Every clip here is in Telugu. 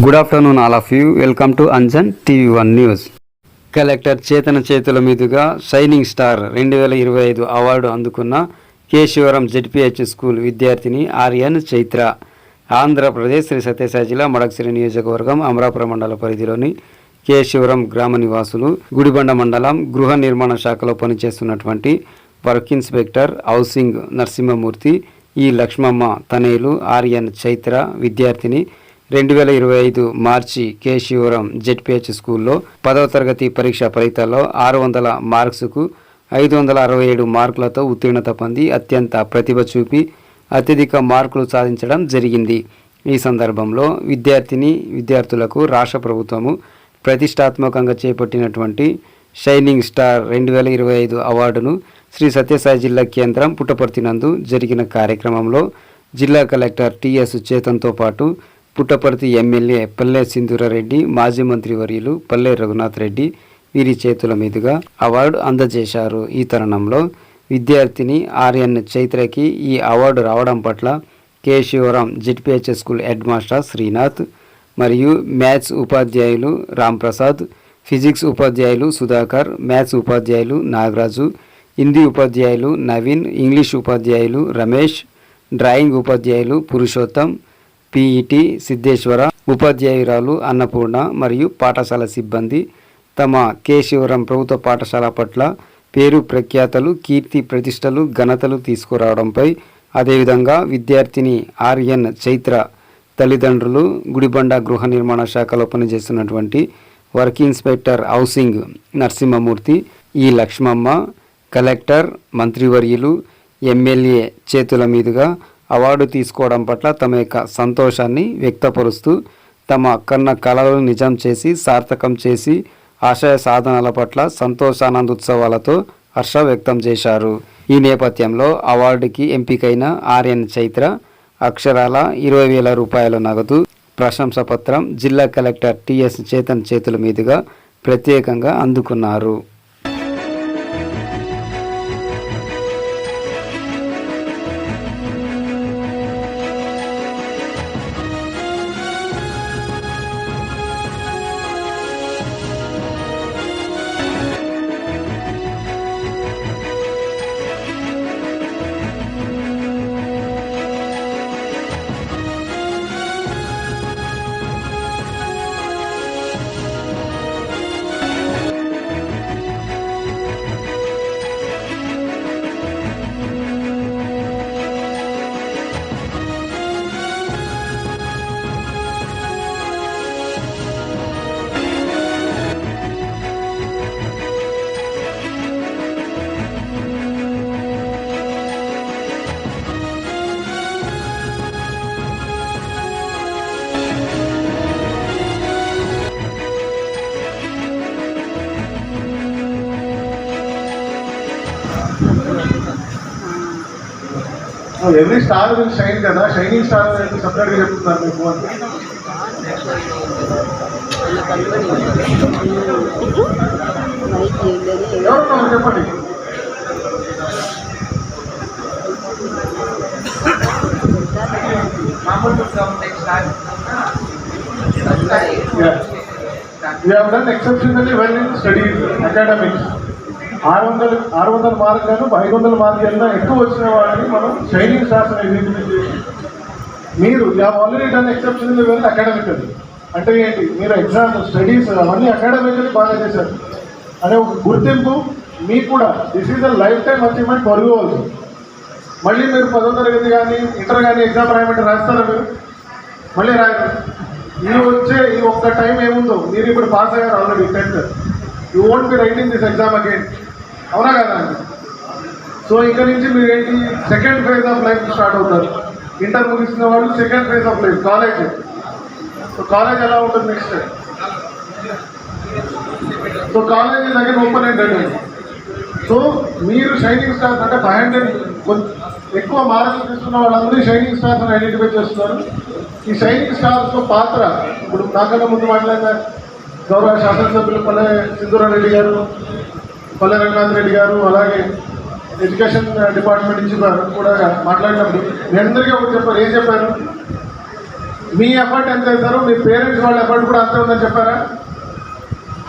Good afternoon all of you welcome to Anjan TV one news collector చేతన చేతుల మీదుగా షైనింగ్ స్టార్ రెండు వేల ఇరవై ఐదు అవార్డు అందుకున్న కేశవరం జెడ్పిహెచ్ స్కూల్ విద్యార్థిని ఆర్యన్ చైత్ర. ఆంధ్రప్రదేశ్ శ్రీ సత్యసాయి జిల్లా మడక్సిరి నియోజకవర్గం అమరాపురం మండల పరిధిలోని కేశవరం గ్రామ నివాసులు గుడిబండ మండలం గృహ నిర్మాణ శాఖలో పనిచేస్తున్నటువంటి వర్క్ ఇన్స్పెక్టర్ హౌసింగ్ నరసింహమూర్తి ఈ లక్ష్మమ్మ తనయులు ఆర్యన్ చైత్ర విద్యార్థిని రెండు వేల ఇరవై ఐదు మార్చి కె శివరం జెడ్పిహెచ్ స్కూల్లో పదవ తరగతి పరీక్ష ఫలితాల్లో ఆరు వందల మార్క్స్కు ఐదు వందల అరవై ఏడు మార్కులతో ఉత్తీర్ణత పొంది అత్యంత ప్రతిభ చూపి అత్యధిక మార్కులు సాధించడం జరిగింది. ఈ సందర్భంలో విద్యార్థిని విద్యార్థులకు రాష్ట్ర ప్రభుత్వము ప్రతిష్టాత్మకంగా చేపట్టినటువంటి షైనింగ్ స్టార్ రెండు వేల ఇరవై ఐదు అవార్డును శ్రీ సత్యసాయి జిల్లా కేంద్రం పుట్టపర్తినందు జరిగిన కార్యక్రమంలో జిల్లా కలెక్టర్ టిఎస్ చేతన్తో పాటు పుట్టపర్తి ఎమ్మెల్యే పల్లె సింధూరారెడ్డి మాజీ మంత్రి వర్యులు పల్లె రఘునాథ్ రెడ్డి వీరి చేతుల మీదుగా అవార్డు అందజేశారు. ఈ తరుణంలో విద్యార్థిని ఆర్యన్ చైత్రకి ఈ అవార్డు రావడం పట్ల K. Sivaram ZPH school head master Srinath మరియు మ్యాథ్స్ ఉపాధ్యాయులు రాంప్రసాద్ ఫిజిక్స్ ఉపాధ్యాయులు సుధాకర్ మ్యాథ్స్ ఉపాధ్యాయులు నాగరాజు హిందీ ఉపాధ్యాయులు నవీన్ ఇంగ్లీష్ ఉపాధ్యాయులు రమేష్ డ్రాయింగ్ ఉపాధ్యాయులు పురుషోత్తం పిఈటి సిద్ధేశ్వర ఉపాధ్యాయురాలు అన్నపూర్ణ మరియు పాఠశాల సిబ్బంది తమ కేశవరం ప్రభుత్వ పాఠశాల పట్ల పేరు ప్రఖ్యాతలు కీర్తి ప్రతిష్టలు ఘనతలు తీసుకురావడంపై అదేవిధంగా విద్యార్థిని ఆర్యన్ చైత్ర తల్లిదండ్రులు గుడిబండ గృహ నిర్మాణ శాఖలో పనిచేస్తున్నటువంటి వర్క్ ఇన్స్పెక్టర్ హౌసింగ్ నరసింహమూర్తి ఈ లక్ష్మమ్మ కలెక్టర్ మంత్రివర్యులు ఎమ్మెల్యే చేతుల మీదుగా అవార్డు తీసుకోవడం పట్ల తమ యొక్క సంతోషాన్ని వ్యక్తపరుస్తూ తమ కన్న కళలను నిజం చేసి సార్థకం చేసి ఆశయ సాధనల పట్ల సంతోషానందోత్సవాలతో హర్ష వ్యక్తం చేశారు. ఈ నేపథ్యంలో అవార్డుకి ఎంపికైన ఆర్యన్ చైత్ర అక్షరాల ఇరవై వేల రూపాయల నగదు ప్రశంస పత్రం జిల్లా కలెక్టర్ టిఎస్ చేతన్ చేతుల మీదుగా ప్రత్యేకంగా అందుకున్నారు. ఎవ్రీ స్టార్ విల్ షైన్ కదా? షైనింగ్ స్టార్ అనేది సపరేట్గా చెప్తున్నారు మీకు అని. ఎవరు చెప్పండి. You have done exceptionally well in studies academics ఆరు వందల ఆరు వందల మార్కులను ఐదు వందల మార్కులన్నా ఎక్కువ వచ్చిన వాళ్ళని మనం షైనింగ్ స్టార్స్ అనేది చేసి మీరు you already done exceptionally academic academical అంటే ఏంటి? మీరు ఎగ్జామ్ స్టడీస్ అవన్నీ అకాడమికల్లీ బాగా చేశారు. అనే ఒక గుర్తింపు మీకు కూడా. This is a lifetime achievement for you also మళ్ళీ మీరు పదో తరగతి కానీ ఇంటర్ కానీ ఎగ్జామ్ రాయమంటే రాస్తారా మీరు? మళ్ళీ రాయరు. ఈ వచ్చే ఈ ఒక్క టైం ఏముందో? మీరు ఇప్పుడు పాస్ అయ్యారు already tenth you won't be writing this exam again అవునా కదా? సో ఇక్కడ నుంచి మీరు ఏంటి second phase of life start అవుతారు. ఇంటర్ ముగిసిన వాళ్ళు second phase of life college so college ఎలా ఉంటుంది నెక్స్ట్ సో కాలేజ్ దగ్గర ఓపెన్ ఏంటండి సో మీరు షైనింగ్ స్టార్స్ అంటే ఫైవ్ హండ్రెడ్ ఎక్కువ మార్కులు తీసుకున్న వాళ్ళందరూ షైనింగ్ స్టార్స్ అని ఐడెంటిఫై చేస్తున్నారు. ఈ షైనింగ్ స్టార్స్ పాత్ర ఇప్పుడు నాకన్నా ముందు మాట్లాడిన గౌరవ శాసనసభ్యులు పల్లె సింధురారెడ్డి గారు పల్లె రంగనాథ్ రెడ్డి గారు అలాగే ఎడ్యుకేషన్ డిపార్ట్మెంట్ నుంచి కూడా మాట్లాడినప్పుడు నేను అందరికీ ఒకటి చెప్పారు ఏం చెప్పారు? మీ ఎఫర్ట్ ఎంత అవుతారు? మీ పేరెంట్స్ వాళ్ళ ఎఫర్ట్ కూడా అంతే ఉందని చెప్పారా?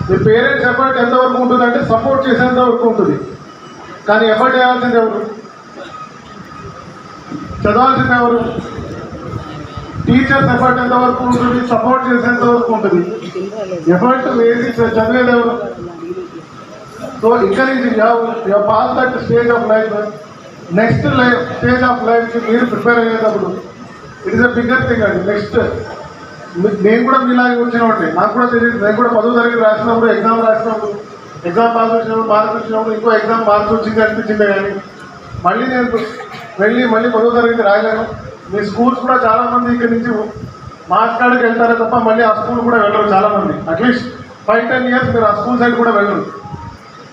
మీ పేరెంట్స్ ఎఫర్ట్ ఎంతవరకు ఉంటుందంటే సపోర్ట్ చేసేంత వరకు ఉంటుంది. కానీ ఎఫర్ట్ చేయాల్సింది ఎవరు? చదవాల్సింది ఎవరు? టీచర్స్ ఎఫర్ట్ ఎంతవరకు ఉంటుంది? సపోర్ట్ చేసేంత వరకు ఉంటుంది. ఎఫర్ట్ వేసి చదివేది ఎవరు? So encouraging you have you have passed that stage of life. Next life stage of లైఫ్కి మీరు ప్రిపేర్ అయ్యేటప్పుడు it is a bigger thing అండి నెక్స్ట్ నేను కూడా మీలాగే వచ్చినప్పుడు నాకు కూడా తెలియదు. నేను కూడా పదో తరగతి రాసినప్పుడు ఎగ్జామ్ రాసినప్పుడు ఎగ్జామ్ పాస్ వచ్చినప్పుడు మార్క్స్ వచ్చినప్పుడు ఇంకో ఎగ్జామ్ మార్క్స్ వచ్చింది అనిపించింది కానీ మళ్ళీ నేను వెళ్ళి మళ్ళీ పదో తరగతి రాయలేను. మీ స్కూల్స్ కూడా చాలామంది ఇక్కడ నుంచి మాట్లాడికి వెళ్తారే తప్ప మళ్ళీ ఆ స్కూల్ కూడా వెళ్ళరు చాలామంది. అట్లీస్ట్ ఫైవ్ టెన్ ఇయర్స్ మీరు ఆ స్కూల్ సైడ్ కూడా వెళ్ళరు.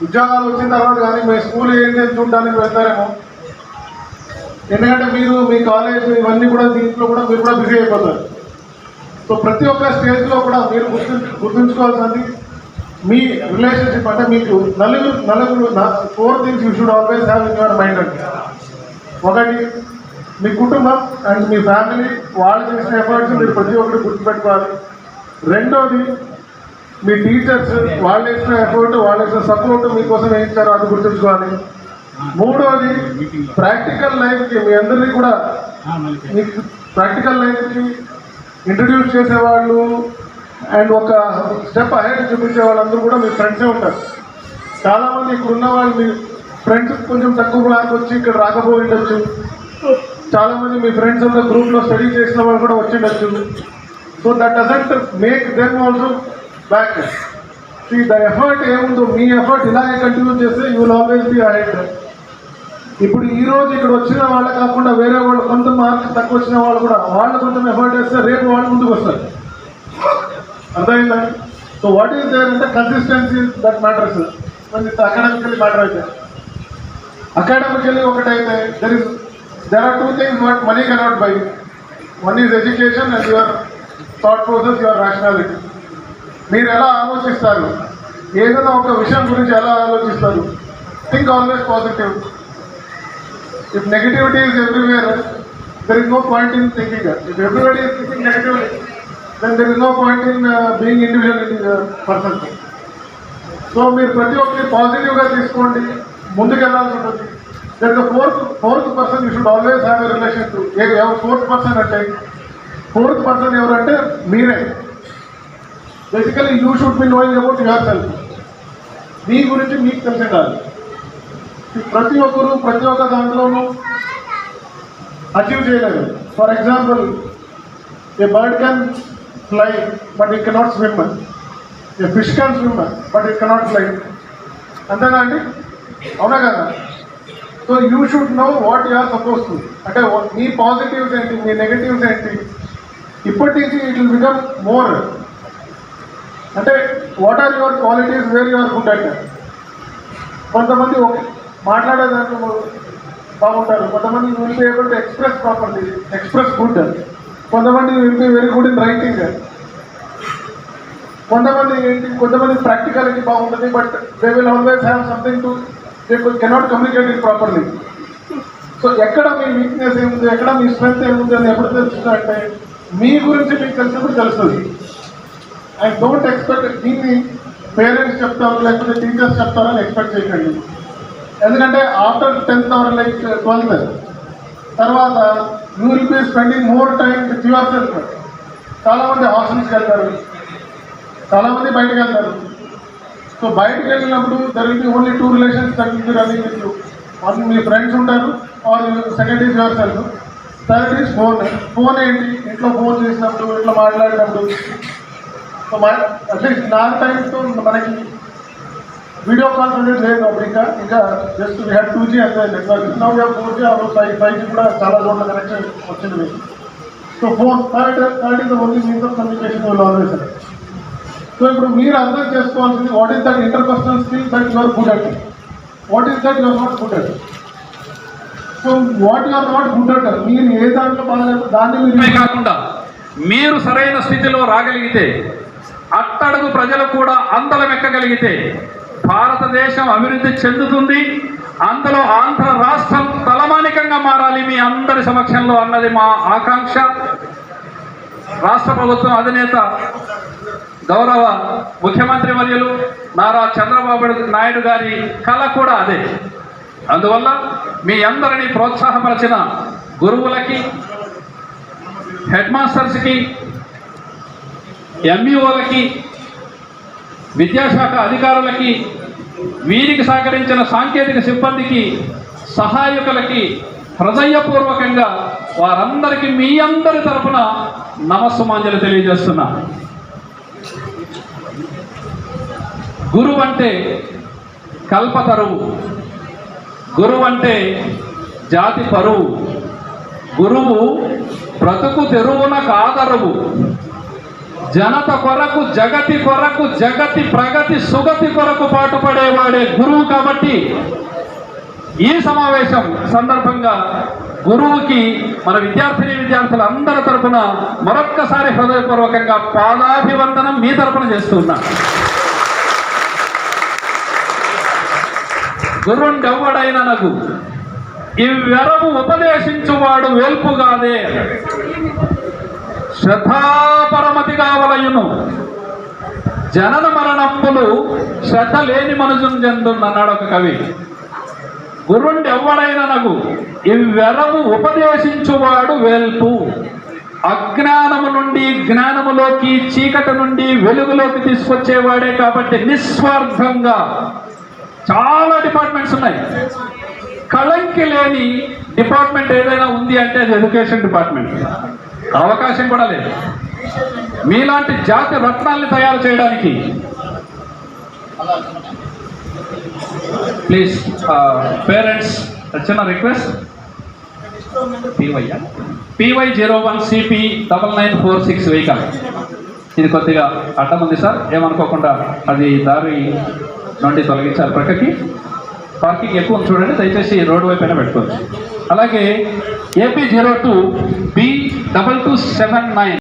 ఉద్యోగాలు వచ్చిన తర్వాత కానీ మీ స్కూల్ ఏంటి అని చూడడానికి వెళ్తారేమో. ఎందుకంటే మీరు మీ కాలేజ్ ఇవన్నీ కూడా దీంట్లో కూడా మీరు కూడా బిజీ అయిపోతారు. సో ప్రతి ఒక్క స్టేజ్లో కూడా మీరు గుర్తు గుర్తుంచుకోవాల్సింది మీ రిలేషన్షిప్ అంటే మీకు నలుగురు నలుగురు four things you should always have in your mind అండి. ఒకటి మీ కుటుంబం అండ్ మీ ఫ్యామిలీ వాళ్ళు చేసిన ఎఫర్ట్స్ మీరు ప్రతి ఒక్కరు గుర్తుపెట్టుకోవాలి. రెండోది మీ టీచర్స్ వాళ్ళు వేసిన ఎఫర్ట్ వాళ్ళు వేసిన సపోర్ట్ మీకోసం ఏం ఇచ్చారో అది గుర్తుంచుకోవాలి. మూడోది ప్రాక్టికల్ లైఫ్కి మీ అందరినీ కూడా మీకు ప్రాక్టికల్ లైఫ్కి ఇంట్రడ్యూస్ చేసేవాళ్ళు అండ్ ఒక స్టెప్ అహెడ్ చూపించే వాళ్ళందరూ కూడా మీ ఫ్రెండ్సే ఉంటారు. చాలామంది ఇక్కడ ఉన్న వాళ్ళు మీ ఫ్రెండ్స్ కొంచెం తక్కువ మార్క్ వచ్చి ఇక్కడ రాకపోయి ఉండొచ్చు. చాలామంది మీ ఫ్రెండ్స్ అంతా గ్రూప్లో స్టడీ చేసిన వాళ్ళు కూడా వచ్చి ఉండొచ్చు. So that doesn't make them also back ఈ ద ఎఫర్ట్ ఏముందో మీ ఎఫర్ట్ ఇలాగే కంటిన్యూ చేస్తే you will always be ahead ఇప్పుడు ఈ రోజు ఇక్కడ వచ్చిన వాళ్ళు కాకుండా వేరే వాళ్ళు కొంత మార్క్స్ తక్కువ వచ్చిన వాళ్ళు కూడా వాళ్ళు కొంచెం ఎఫర్ట్ వేస్తే రేపు వాళ్ళు ముందుకు వస్తారు. అర్థమైందా? సో వాట్ ఈస్ దేర్ అంటే consistency that matters academically matter అయితే. అకాడమికలీ ఒకటైతే there is there are two things what money cannot buy one is education and your thought process your rationality మీరు ఎలా ఆలోచిస్తారు? ఏదైనా ఒక విషయం గురించి ఎలా ఆలోచిస్తారు? Think always positive if negativity is everywhere there is no point in thinking if everybody is thinking negatively then there is no point in being individual person so మీరు ప్రతి ఒక్కరి పాజిటివ్గా తీసుకోండి. ముందుకు వెళ్ళాల్సి ఉంటుంది. There is fourth fourth person you should always have a relation to ఎవరు ఫోర్త్ పర్సన్ అంటే? ఫోర్త్ పర్సన్ ఎవరంటే మీరే. Basically you should be knowing about yourself మీ గురించి మీకు తెలిసి ఉండాలి ప్రతి ఒక్కరు ప్రతి ఒక్క దాంట్లోనూ అచీవ్ చేయలేదు for example a bird can fly but it cannot swim a fish can swim but it cannot fly అంతేనా అండి? అవునా కదా? So you should know what you are suppose to అంటే మీ పాజిటివ్స్ ఏంటి మీ నెగటివ్స్ ఏంటి? ఇప్పటి నుంచి ఇట్ విల్ బికమ్ మోర్ అంటే what are your qualities where you're good అంటే కొంతమంది మాట్లాడే దాంట్లో బాగుంటారు. కొంతమంది will be able to express properly express good కొంతమంది will be very good in writing కొంతమంది ఏంటి కొంతమంది ప్రాక్టికాలిటీ బాగుంటుంది but they will always have something to they cannot communicate it properly so ఎక్కడ మీ వీక్నెస్ ఏముంది ఎక్కడ మీ స్ట్రెంత్ ఏముంది అని ఎప్పుడు తెలుస్తుందంటే మీ గురించి మీకు తెలిసినప్పుడు తెలుస్తుంది. ఐ డోంట్ ఎక్స్పెక్ట్ దీన్ని పేరెంట్స్ చెప్తారు లేకపోతే టీచర్స్ చెప్తారని ఎక్స్పెక్ట్ చేయకండి. ఎందుకంటే after tenth our like twelfth తర్వాత you will be spending more time with yourself చాలామంది హాస్టల్స్కి వెళ్తారు చాలామంది బయటకు వెళ్తారు. సో బయటకు వెళ్ళినప్పుడు there will be only two relations తగ్గింది రన్నింగ్ విత్ యూ వన్ మీ ఫ్రెండ్స్ ఉంటారు or second is yourself third is phone phone ఏంటి? ఇంట్లో ఫోన్ చేసినప్పుడు ఇంట్లో మాట్లాడినప్పుడు సో మా అట్లీస్ట్ నా టైంతో మనకి వీడియో కాల్ అనేది లేదు అప్పుడు ఇంకా ఇంకా just we had two G అంతే network now we four G అప్పుడు ఫైవ్ ఫైవ్ జీ కూడా చాలా చోట్ల కనెక్షన్ వచ్చింది. మీకు so phone third third is only means of communication will always so ఇప్పుడు మీరు అర్థం చేసుకోవాల్సింది what is that interpersonal skill that you're good at what is that you're not good at so what you're not good at మీరు ఏ దాంట్లో బాగాలేదు దాన్ని మీరు కాకుండా మీరు సరైన స్థితిలో రాగలిగితే అట్టడుగు ప్రజలు కూడా అందలం ఎక్కగలిగితే భారతదేశం అభివృద్ధి చెందుతుంది. అందులో ఆంధ్ర రాష్ట్రం తలమానికంగా మారాలి మీ అందరి సమక్షంలో అన్నది మా ఆకాంక్ష. రాష్ట్ర ప్రభుత్వం అధినేత గౌరవ ముఖ్యమంత్రి వర్యులు నారా చంద్రబాబు నాయుడు గారి కళ కూడా అదే. అందువల్ల మీ అందరినీ ప్రోత్సాహపరిచిన గురువులకి హెడ్ మాస్టర్స్కి ఎంఈఓలకి విద్యాశాఖ అధికారులకి వీరికి సహకరించిన సాంకేతిక సిబ్బందికి సహాయకులకి హృదయపూర్వకంగా వారందరికీ మీ అందరి తరపున నమస్సుమాంజలి తెలియజేస్తున్నా. గురువు అంటే కల్పతరువు గురువు అంటే జాతి పరువు గురువు బ్రతుకు తెరువున కాదరువు. జనత కొరకు జగతి కొరకు జగతి ప్రగతి సుగతి కొరకు పాటుపడేవాడే గురువు కాబట్టి ఈ సమావేశం సందర్భంగా గురువుకి మన విద్యార్థిని విద్యార్థుల అందరి తరపున మరొక్కసారి హృదయపూర్వకంగా పాదాభివందనం మీ తరపున చేస్తున్నా. గురుండెవ్వడైన ఈ ఇవ్వెరము ఉపదేశించువాడు వేల్పుగాదే. శ్రద్ధాపరమతి కావలయును జనన మరణప్పులు శ్రద్ధ లేని మనుజును చెందుంది అన్నాడు ఒక కవి. గురుండి ఎవడైన నగు ఇవ్వెరవు ఉపదేశించువాడు వెల్పు. అజ్ఞానము నుండి జ్ఞానములోకి చీకటి నుండి వెలుగులోకి తీసుకొచ్చేవాడే కాబట్టి నిస్వార్థంగా చాలా డిపార్ట్మెంట్స్ ఉన్నాయి. కళంకి లేని డిపార్ట్మెంట్ ఏదైనా ఉంది అంటే అది ఎడ్యుకేషన్ డిపార్ట్మెంట్. అవకాశం కూడా లేదు. మీలాంటి జాతి రత్నాల్ని తయారు చేయడానికి. ప్లీజ్ పేరెంట్స్ uh, చిన్న request PY PY zero one CP double nine four six vehicle ఇది కొద్దిగా అడ్డం ఉంది సార్. ఏమనుకోకుండా అది దారి నుండి తొలగించాలి ప్రక్కకి. పార్కింగ్ ఎక్కువ చూడండి. దయచేసి రోడ్డు వైపు పెట్టుకోవచ్చు. అలాగే AP zero two B double two seven nine